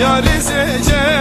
Yar ezecek.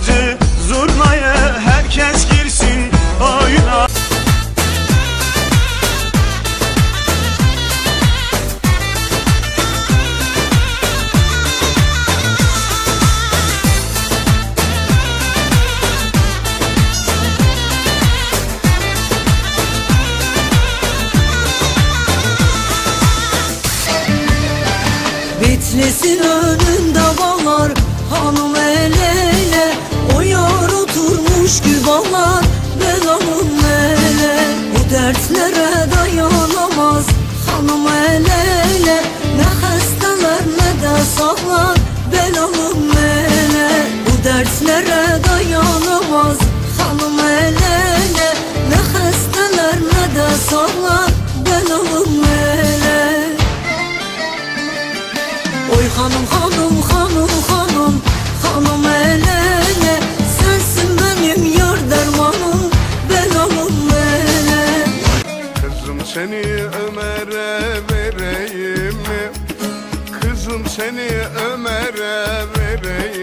acı Zurnaya herkes girsin oyuna. Bitlesin o Dertlere dayanamaz hanım el ele. Ne hastalar ne de sağlar belalım ele. Oy hanım hanım hanım hanım. Hanım el ele. Sensin benim yar dermanım. Belalım ele. Kızım seni Ömer'e vereyim mi? Kızım seni Ömer'e vereyim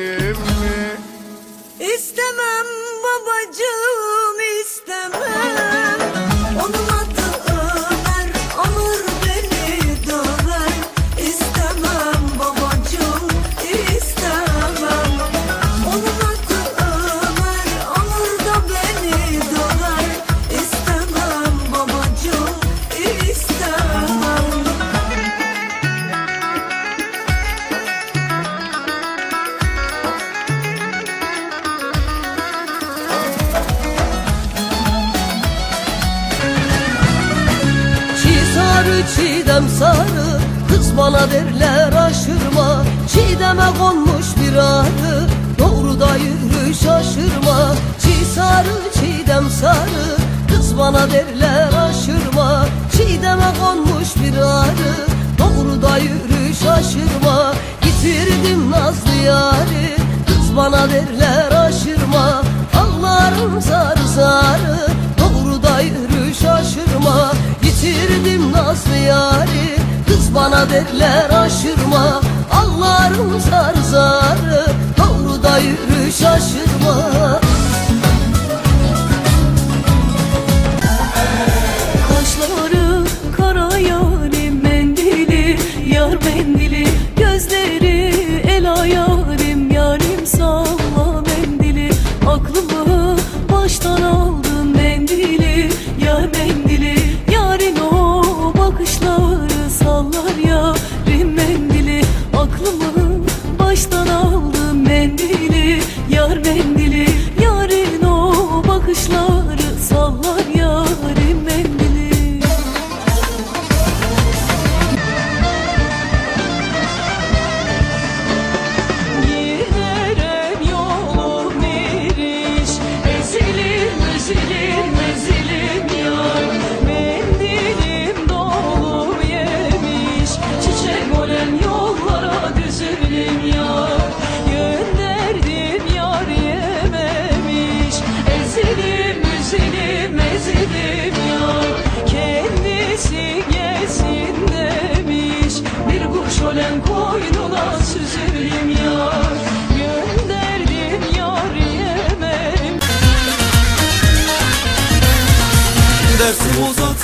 istemem babacığım. Bana derler aşırma Çiğdeme konmuş bir adı Doğruda yürü şaşırma Çiğ sarı çiğdem sarı. Kız bana derler aşırma Çiğdeme konmuş bir arı Doğruda yürü şaşırma Yitirdim nazlı yari Kız bana derler aşırma Ağlarım sarı sarı. Bana derler aşırma. Allah'ım zar zar Doğru da yürü şaşırma.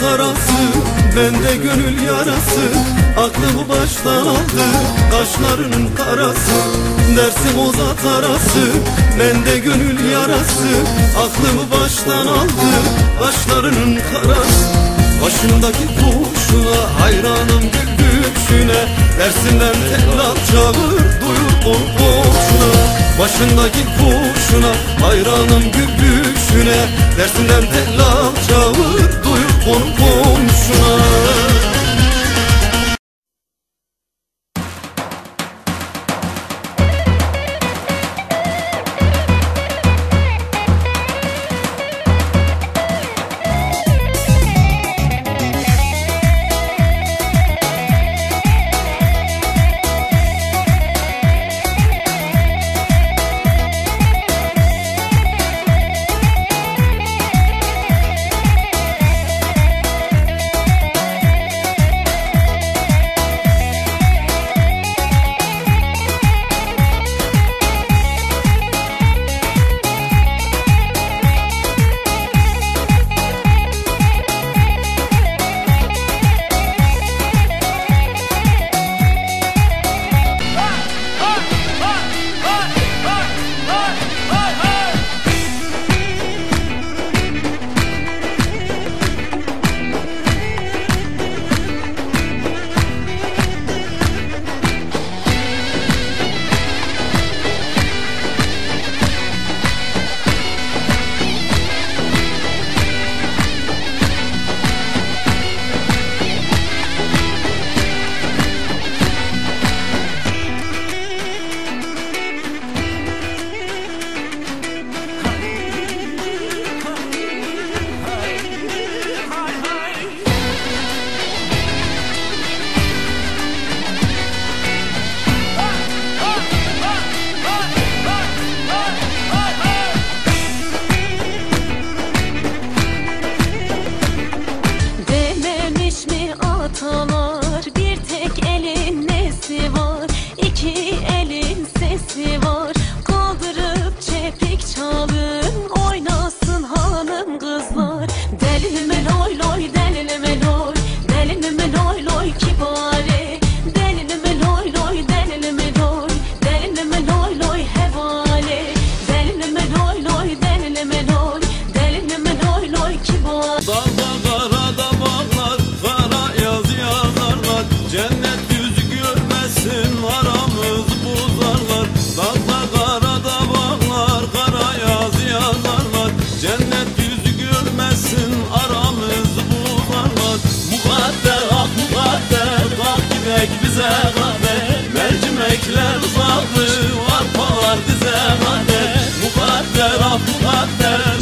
Dersim uzat arası Bende gönül yarası Aklımı baştan aldı Kaşlarının karası. Dersim uzat arası Bende gönül yarası Aklımı baştan aldı Kaşlarının karası. Başındaki kuşuna hayranım gülüşüne Dersinden tekrar çağır duyur korkuşuna Başındaki kuşuna hayranım gülüşüne Dersinden tekrar çağır duyur korkuşuna Mercimek bize gade Mercimekler uzadı Arpalar dize gade Mukadder ah mukadder.